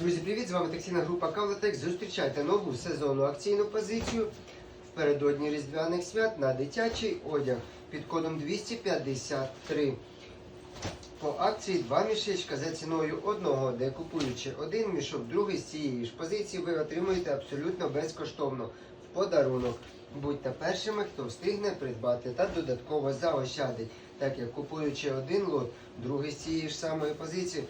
Друзі, привіт! З вами таксійна група Кавлатек. Зустрічайте нову сезонну акційну позицію впередодні Різдвяних свят на дитячий одяг під кодом 253. По акції два мішечка за ціною одного, де купуючи один мішок, другий з цієї ж позиції, ви отримуєте абсолютно безкоштовно в подарунок. Будьте першими, хто встигне придбати та додатково заощадить, так як купуючи один лот, другий з цієї ж самої позиції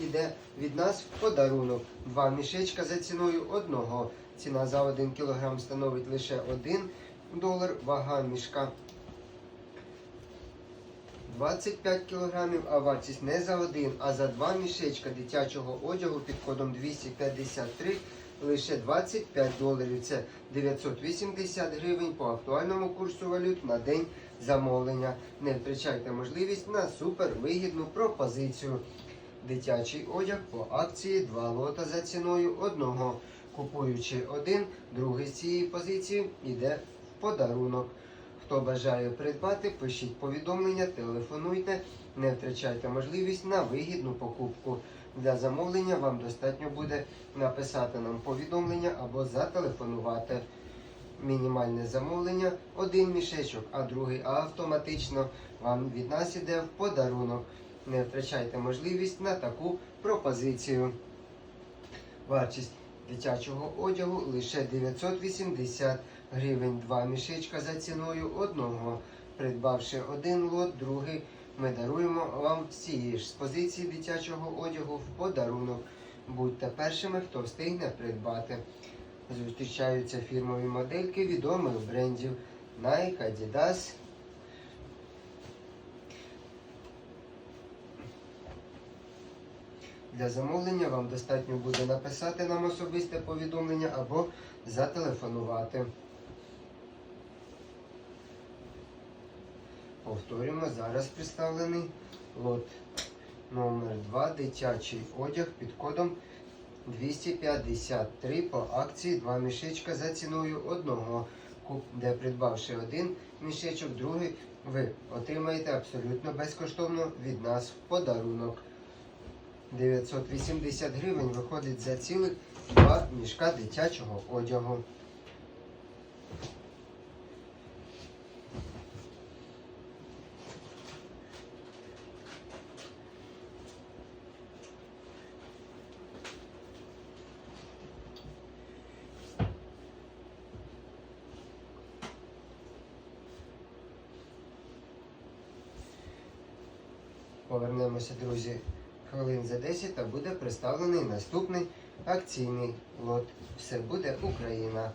іде від нас в подарунок. Два мішечка за ціною одного. Ціна за 1 кг становить лише 1 долар, вага мішка 25 кг, а вартість не за один, а за два мішечка дитячого одягу під кодом 253 лише 25 доларів. Це 980 гривень по актуальному курсу валют на день замовлення. Не втрачайте можливість на супервигідну пропозицію. Дитячий одяг по акції два лота за ціною одного. Купуючи один, другий з цієї позиції йде в подарунок. Хто бажає придбати, пишіть повідомлення, телефонуйте, не втрачайте можливість на вигідну покупку. Для замовлення вам достатньо буде написати нам повідомлення або зателефонувати. Мінімальне замовлення один мішечок, а другий автоматично вам від нас іде в подарунок. Не втрачайте можливість на таку пропозицію. Вартість дитячого одягу лише 980 гривень. Два мішечка за ціною одного. Придбавши один лот, другий ми даруємо вам цієї ж з позиції дитячого одягу в подарунок. Будьте першими, хто встигне придбати. Зустрічаються фірмові модельки відомих брендів Nike, Adidas. Для замовлення вам достатньо буде написати нам особисте повідомлення або зателефонувати. Повторюємо, зараз представлений лот номер 2 дитячий одяг під кодом 253 по акції 2 мішечка за ціною одного, де придбавши один мішечок, другий ви отримаєте абсолютно безкоштовно від нас подарунок. 980 гривень виходить за цілих два мішка дитячого одягу. Повернемося, друзі, хвилин за 10 та буде представлений наступний акційний лот. Все буде Україна.